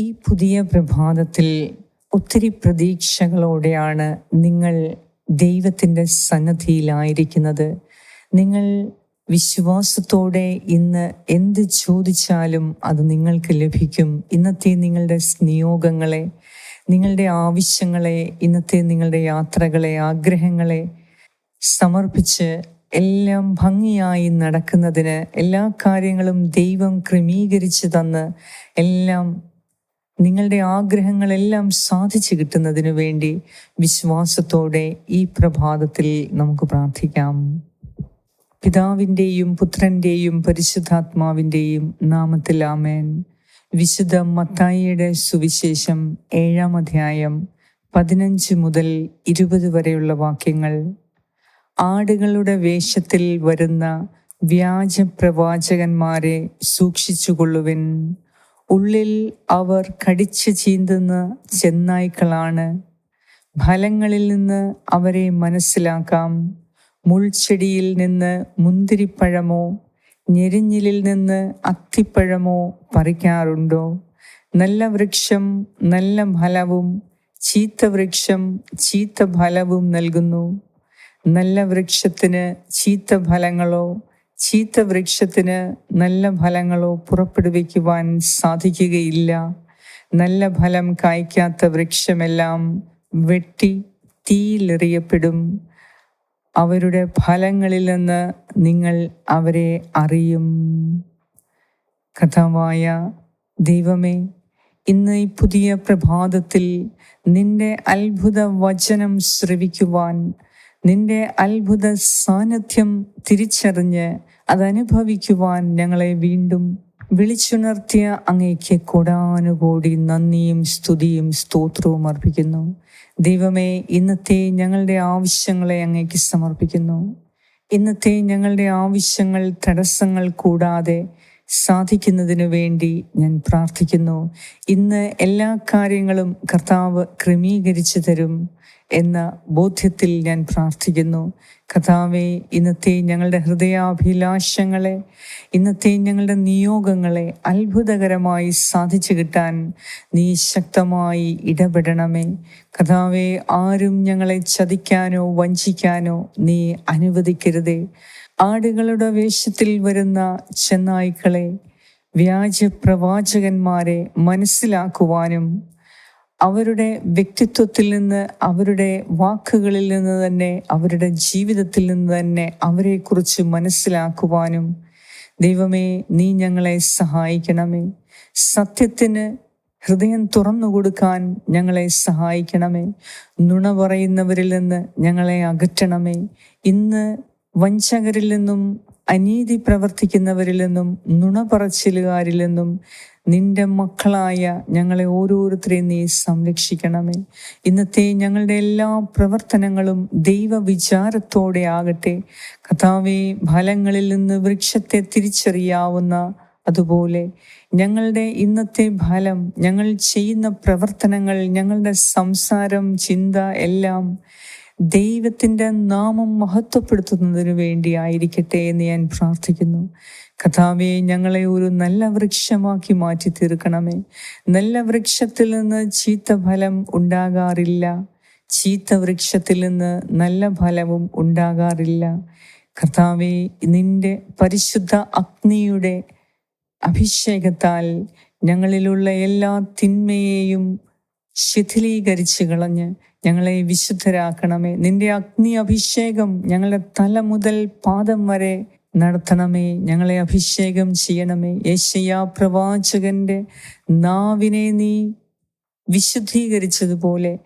ഈ പുതിയ പ്രഭാതത്തിൽ ഒത്തിരി പ്രതീക്ഷകളോടെയാണ് നിങ്ങൾ ദൈവത്തിന്റെ സന്നദ്ധിയിലായിരിക്കുന്നത് നിങ്ങൾ വിശ്വാസത്തോടെ ഇന്ന് എന്ത് ചോദിച്ചാലും അത് നിങ്ങൾക്ക് ലഭിക്കും. ഇന്നത്തെ നിങ്ങളുടെ നിയോഗങ്ങളെ നിങ്ങളുടെ ആവശ്യങ്ങളെ ഇന്നത്തെ നിങ്ങളുടെ യാത്രകളെ ആഗ്രഹങ്ങളെ സമർപ്പിച്ച് എല്ലാം ഭംഗിയായി നടക്കുന്നതിന് എല്ലാ കാര്യങ്ങളും ദൈവം ക്രമീകരിച്ച് തന്ന് എല്ലാം നിങ്ങളുടെ ആഗ്രഹങ്ങളെല്ലാം സാധിച്ചു കിട്ടുന്നതിന് വേണ്ടി വിശ്വാസത്തോടെ ഈ പ്രഭാതത്തിൽ നമുക്ക് പ്രാർത്ഥിക്കാം. പിതാവിന്റെയും പുത്രന്റെയും പരിശുദ്ധാത്മാവിന്റെയും നാമത്തിൽ ആമേൻ. വിശുദ്ധ മത്തായിയുടെ സുവിശേഷം ഏഴാം അധ്യായം പതിനഞ്ച് മുതൽ ഇരുപത് വരെയുള്ള വാക്യങ്ങൾ. ആടുകളുടെ വേഷത്തിൽ വരുന്ന വ്യാജ പ്രവാചകന്മാരെ സൂക്ഷിച്ചുകൊള്ളുവിൻ. ഉള്ളിൽ അവർ കടിച്ചു ചീന്തുന്ന ചെന്നായ്ക്കളാണ്. ഫലങ്ങളിൽ നിന്ന് അവരെ മനസ്സിലാക്കാം. മുൾച്ചെടിയിൽ നിന്ന് മുന്തിരിപ്പഴമോ ഞെരിഞ്ഞിലിൽ നിന്ന് അത്തിപ്പഴമോ പറിക്കാറുണ്ടോ? നല്ല വൃക്ഷം നല്ല ഫലവും ചീത്ത വൃക്ഷം ചീത്ത ഫലവും നൽകുന്നു. നല്ല വൃക്ഷത്തിന് ചീത്ത ഫലങ്ങളോ ചീത്ത വൃക്ഷത്തിന് നല്ല ഫലങ്ങളോ പുറപ്പെടുവിക്കുവാൻ സാധിക്കുകയില്ല. നല്ല ഫലം കായ്ക്കാത്ത വൃക്ഷമെല്ലാം വെട്ടി തീയിലെറിയപ്പെടും. അവരുടെ ഫലങ്ങളിൽ നിന്ന് നിങ്ങൾ അവരെ അറിയും. കഥാവായ ദൈവമേ ഇന്ന് ഈ പുതിയ പ്രഭാതത്തിൽ നിന്റെ അത്ഭുത വചനം ശ്രവിക്കുവാൻ നിന്റെ അത്ഭുത സാന്നിധ്യം തിരിച്ചറിഞ്ഞ് അതനുഭവിക്കുവാൻ ഞങ്ങളെ വീണ്ടും വിളിച്ചുണർത്തിയ അങ്ങേക്ക് കൊടാനുകൂടി നന്ദിയും സ്തുതിയും സ്തോത്രവും അർപ്പിക്കുന്നു. ദൈവമേ ഇന്നത്തെ ഞങ്ങളുടെ ആവശ്യങ്ങളെ അങ്ങേക്ക് സമർപ്പിക്കുന്നു. ഇന്നത്തെ ഞങ്ങളുടെ ആവശ്യങ്ങൾ തടസ്സങ്ങൾ കൂടാതെ സാധിക്കുന്നതിനു വേണ്ടി ഞാൻ പ്രാർത്ഥിക്കുന്നു. ഇന്ന് എല്ലാ കാര്യങ്ങളും കർത്താവ് ക്രമീകരിച്ചു തരും. എന്ന ബോധ്യത്തിൽ ഞാൻ പ്രാർത്ഥിക്കുന്നു. കഥാവെ ഇന്നത്തെ ഞങ്ങളുടെ ഹൃദയാഭിലാഷങ്ങളെ ഇന്നത്തെ ഞങ്ങളുടെ നിയോഗങ്ങളെ അത്ഭുതകരമായി സാധിച്ചു കിട്ടാൻ നീ ശക്തമായി ഇടപെടണമേ. കഥാവെ ആരും ഞങ്ങളെ ചതിക്കാനോ വഞ്ചിക്കാനോ നീ അനുവദിക്കരുതേ. ആടുകളുടെ വേഷത്തിൽ വരുന്ന ചെന്നായ്ക്കളെ വ്യാജ പ്രവാചകന്മാരെ മനസ്സിലാക്കുവാനും അവരുടെ വ്യക്തിത്വത്തിൽ നിന്ന് അവരുടെ വാക്കുകളിൽ നിന്ന് തന്നെ അവരുടെ ജീവിതത്തിൽ നിന്ന് തന്നെ അവരെക്കുറിച്ച് മനസ്സിലാക്കുവാനും ദൈവമേ നീ ഞങ്ങളെ സഹായിക്കണമേ. സത്യത്തിന് ഹൃദയം തുറന്നു കൊടുക്കാൻ ഞങ്ങളെ സഹായിക്കണമേ. നുണ പറയുന്നവരിൽ നിന്ന് ഞങ്ങളെ അകറ്റണമേ. ഇന്ന് വഞ്ചകരിൽ നിന്നും അനീതി പ്രവർത്തിക്കുന്നവരിൽ നിന്നും നുണ പറച്ചിലുകാരിൽ നിന്നും നിന്റെ മക്കളായ ഞങ്ങളെ ഓരോരുത്തരെയും നീ സംരക്ഷിക്കണമേ. ഇന്നത്തെ ഞങ്ങളുടെ എല്ലാ പ്രവർത്തനങ്ങളും ദൈവ വിചാരത്തോടെ ആകട്ടെ. കഥാവെ ഫലങ്ങളിൽ നിന്ന് വൃക്ഷത്തെ തിരിച്ചറിയാവുന്ന അതുപോലെ ഞങ്ങളുടെ ഇന്നത്തെ ഫലം ഞങ്ങൾ ചെയ്യുന്ന പ്രവർത്തനങ്ങൾ ഞങ്ങളുടെ സംസാരം ചിന്ത എല്ലാം ദൈവത്തിന്റെ നാമം മഹത്വപ്പെടുത്തുന്നതിനു വേണ്ടി ആയിരിക്കട്ടെ എന്ന് ഞാൻ പ്രാർത്ഥിക്കുന്നു. കഥാവെ ഞങ്ങളെ ഒരു നല്ല വൃക്ഷമാക്കി മാറ്റി തീർക്കണമേ നല്ല വൃക്ഷത്തിൽ നിന്ന് ചീത്ത ഫലം ഉണ്ടാകാറില്ല. ചീത്ത വൃക്ഷത്തിൽ നിന്ന് നല്ല ഫലവും ഉണ്ടാകാറില്ല. കർത്താവെ നിന്റെ പരിശുദ്ധ അഗ്നിയുടെ അഭിഷേകത്താൽ ഞങ്ങളിലുള്ള എല്ലാ തിന്മയെയും ശിഥിലീകരിച്ച് കളഞ്ഞ് ഞങ്ങളെ വിശുദ്ധരാക്കണമേ. നിന്റെ അഗ്നി അഭിഷേകം ഞങ്ങളുടെ തല മുതൽ പാദം വരെ നടത്തണമേ. ഞങ്ങളെ അഭിഷേകം ചെയ്യണമേ. യേശയ്യ പ്രവാചകന്റെ നാവിനെ നീ വിശുദ്ധീകരിച്ചതുപോലെ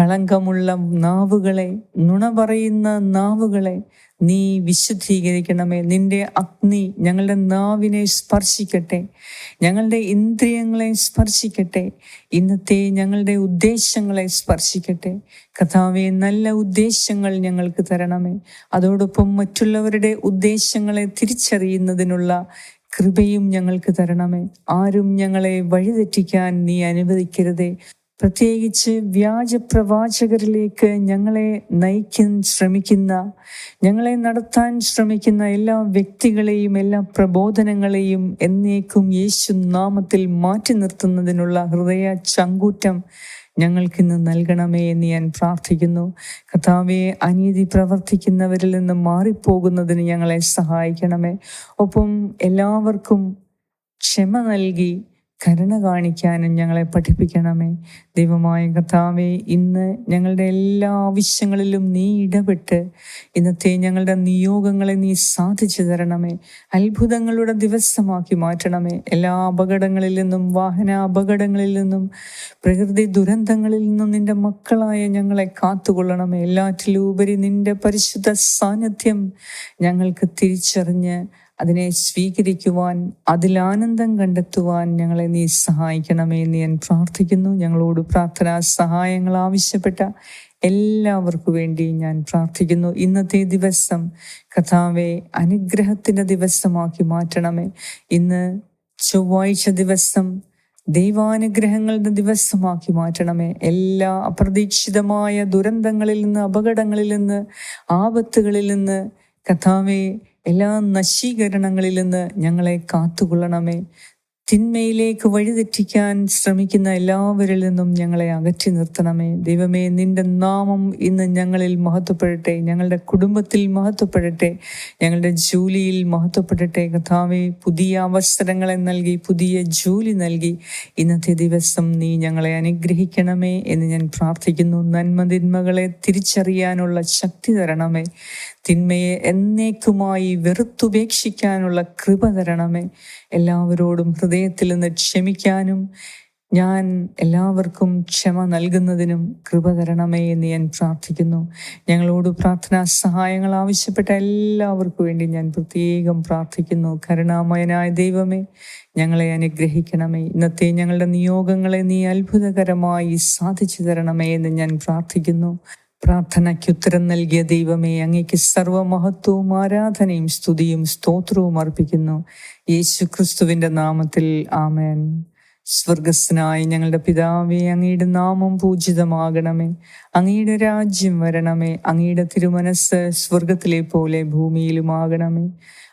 കളങ്കമുള്ള നാവുകളെ നുണ പറയുന്ന നാവുകളെ നീ വിശുദ്ധീകരിക്കണമേ. നിന്റെ അഗ്നി ഞങ്ങളുടെ നാവിനെ സ്പർശിക്കട്ടെ. ഞങ്ങളുടെ ഇന്ദ്രിയങ്ങളെ സ്പർശിക്കട്ടെ. ഇന്നത്തെ ഞങ്ങളുടെ ഉദ്ദേശങ്ങളെ സ്പർശിക്കട്ടെ. കഥാവെ നല്ല ഉദ്ദേശങ്ങൾ ഞങ്ങൾക്ക് തരണമേ. അതോടൊപ്പം മറ്റുള്ളവരുടെ ഉദ്ദേശങ്ങളെ തിരിച്ചറിയുന്നതിനുള്ള കൃപയും ഞങ്ങൾക്ക് തരണമേ. ആരും ഞങ്ങളെ വഴിതെറ്റിക്കാൻ നീ അനുവദിക്കരുതേ. പ്രത്യേകിച്ച് വ്യാജ പ്രവാചകരിലേക്ക് ഞങ്ങളെ നയിക്കാൻ ശ്രമിക്കുന്ന ഞങ്ങളെ നടത്താൻ ശ്രമിക്കുന്ന എല്ലാ വ്യക്തികളെയും എല്ലാ പ്രബോധനങ്ങളെയും എന്നേക്കും യേശു നാമത്തിൽ മാറ്റി നിർത്തുന്നതിനുള്ള ഹൃദയ ചങ്കൂറ്റം ഞങ്ങൾക്കിന്ന് നൽകണമേ എന്ന് ഞാൻ പ്രാർത്ഥിക്കുന്നു. കഥാവെ അനീതി പ്രവർത്തിക്കുന്നവരിൽ നിന്ന് മാറിപ്പോകുന്നതിന് ഞങ്ങളെ സഹായിക്കണമേ. ഒപ്പം എല്ലാവർക്കും ക്ഷമ നൽകി കരുണ കാണിക്കാനും ഞങ്ങളെ പഠിപ്പിക്കണമേ. ദൈവമായ കർത്താവെ ഇന്ന് ഞങ്ങളുടെ എല്ലാ ആവശ്യങ്ങളിലും നീ ഇടപെട്ട് ഇന്നത്തെ ഞങ്ങളുടെ നിയോഗങ്ങളെ നീ സാധിച്ചു തരണമേ. അത്ഭുതങ്ങളുടെ ദിവസമാക്കി മാറ്റണമേ. എല്ലാ അപകടങ്ങളിൽ നിന്നും വാഹന അപകടങ്ങളിൽ നിന്നും പ്രകൃതി ദുരന്തങ്ങളിൽ നിന്നും നിന്റെ മക്കളായ ഞങ്ങളെ കാത്തുകൊള്ളണമേ. എല്ലാറ്റിലും ഉപരി നിന്റെ പരിശുദ്ധ സാന്നിധ്യം ഞങ്ങൾക്ക് തിരിച്ചറിഞ്ഞ് അതിനെ സ്വീകരിക്കുവാൻ അതിൽ ആനന്ദം കണ്ടെത്തുവാൻ ഞങ്ങളെ നീ സഹായിക്കണമേ എന്ന് ഞാൻ പ്രാർത്ഥിക്കുന്നു. ഞങ്ങളോട് പ്രാർത്ഥനാ സഹായങ്ങൾ ആവശ്യപ്പെട്ട എല്ലാവർക്കു വേണ്ടി ഞാൻ പ്രാർത്ഥിക്കുന്നു. ഇന്നത്തെ ദിവസം കഥാവെ അനുഗ്രഹത്തിന്റെ ദിവസമാക്കി മാറ്റണമേ. ഇന്ന് ചൊവ്വാഴ്ച ദിവസം ദൈവാനുഗ്രഹങ്ങളുടെ ദിവസമാക്കി മാറ്റണമേ. എല്ലാ അപ്രതീക്ഷിതമായ ദുരന്തങ്ങളിൽ നിന്ന് അപകടങ്ങളിൽ നിന്ന് ആപത്തുകളിൽ നിന്ന് കഥാവെ എല്ലാ നശീകരണങ്ങളിൽ നിന്ന് ഞങ്ങളെ കാത്തുകൊള്ളണമേ. തിന്മയിലേക്ക് വഴിതെറ്റിക്കാൻ ശ്രമിക്കുന്ന എല്ലാവരിൽ നിന്നും ഞങ്ങളെ അകറ്റി നിർത്തണമേ. ദൈവമേ നിന്റെ നാമം ഇന്ന് ഞങ്ങളിൽ മഹത്വപ്പെടട്ടെ. ഞങ്ങളുടെ കുടുംബത്തിൽ മഹത്വപ്പെടട്ടെ. ഞങ്ങളുടെ ജോലിയിൽ മഹത്വപ്പെടട്ടെ. കഥാവേ പുതിയ അവസരങ്ങളെ നൽകി പുതിയ ജോലി നൽകി. ഇന്നത്തെ ദിവസം നീ ഞങ്ങളെ അനുഗ്രഹിക്കണമേ എന്ന് ഞാൻ പ്രാർത്ഥിക്കുന്നു. നന്മതിന്മകളെ തിരിച്ചറിയാനുള്ള ശക്തി തരണമേ. തിന്മയെ എന്നേക്കുമായി വെറുത്തുപേക്ഷിക്കാനുള്ള കൃപ തരണമേ. എല്ലാവരോടും ഹൃദയത്തിൽ നിന്ന് ക്ഷമിക്കാനും ഞാൻ എല്ലാവർക്കും ക്ഷമ നൽകുന്നതിനും കൃപ തരണമേ എന്ന് ഞാൻ പ്രാർത്ഥിക്കുന്നു. ഞങ്ങളോട് പ്രാർത്ഥനാ സഹായങ്ങൾ ആവശ്യപ്പെട്ട എല്ലാവർക്കും വേണ്ടി ഞാൻ പ്രത്യേകം പ്രാർത്ഥിക്കുന്നു. കരുണാമയനായ ദൈവമേ ഞങ്ങളെ അനുഗ്രഹിക്കണമേ. ഇന്നത്തെ ഞങ്ങളുടെ നിയോഗങ്ങളെ നീ അത്ഭുതകരമായി സാധിച്ചു തരണമേ എന്ന് ഞാൻ പ്രാർത്ഥിക്കുന്നു. പ്രാർത്ഥനയ്ക്ക് ഉത്തരം നൽകിയ ദൈവമേ അങ്ങേക്ക് സർവമഹത്വവും ആരാധനയും സ്തുതിയും സ്തോത്രവും അർപ്പിക്കുന്നു. യേശു ക്രിസ്തുവിന്റെ നാമത്തിൽ ആമേൻ. സ്വർഗസ്നായി ഞങ്ങളുടെ പിതാവേ അങ്ങയുടെ നാമം പൂജിതമാകണമേ. അങ്ങയുടെ രാജ്യം വരണമേ. അങ്ങയുടെ തിരുമനസ് സ്വർഗത്തിലെ പോലെ ഭൂമിയിലുമാകണമേ.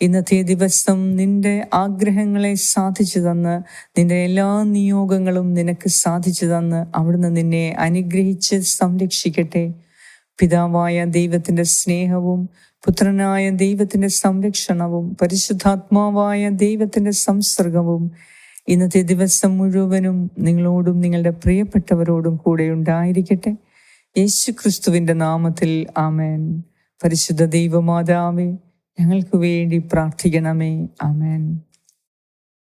ഇന്നത്തെ ദിവസം നിന്റെ ആഗ്രഹങ്ങളെ സാധിച്ചു തന്ന് നിന്റെ എല്ലാ നിയോഗങ്ങളും നിനക്ക് സാധിച്ചു തന്ന് അവിടുന്ന് നിന്നെ അനുഗ്രഹിച്ച് സംരക്ഷിക്കട്ടെ. പിതാവായ ദൈവത്തിന്റെ സ്നേഹവും പുത്രനായ ദൈവത്തിന്റെ സംരക്ഷണവും പരിശുദ്ധാത്മാവായ ദൈവത്തിന്റെ സംസർഗവും ഇന്നത്തെ ദിവസം മുഴുവനും നിങ്ങളോടും നിങ്ങളുടെ പ്രിയപ്പെട്ടവരോടും കൂടെ ഉണ്ടായിരിക്കട്ടെ. യേശു ക്രിസ്തുവിന്റെ നാമത്തിൽ ആമേൻ. പരിശുദ്ധ ദൈവമാതാവേ ഞങ്ങൾക്ക് വേണ്ടി പ്രാർത്ഥിക്കണമേ. ആമേൻ.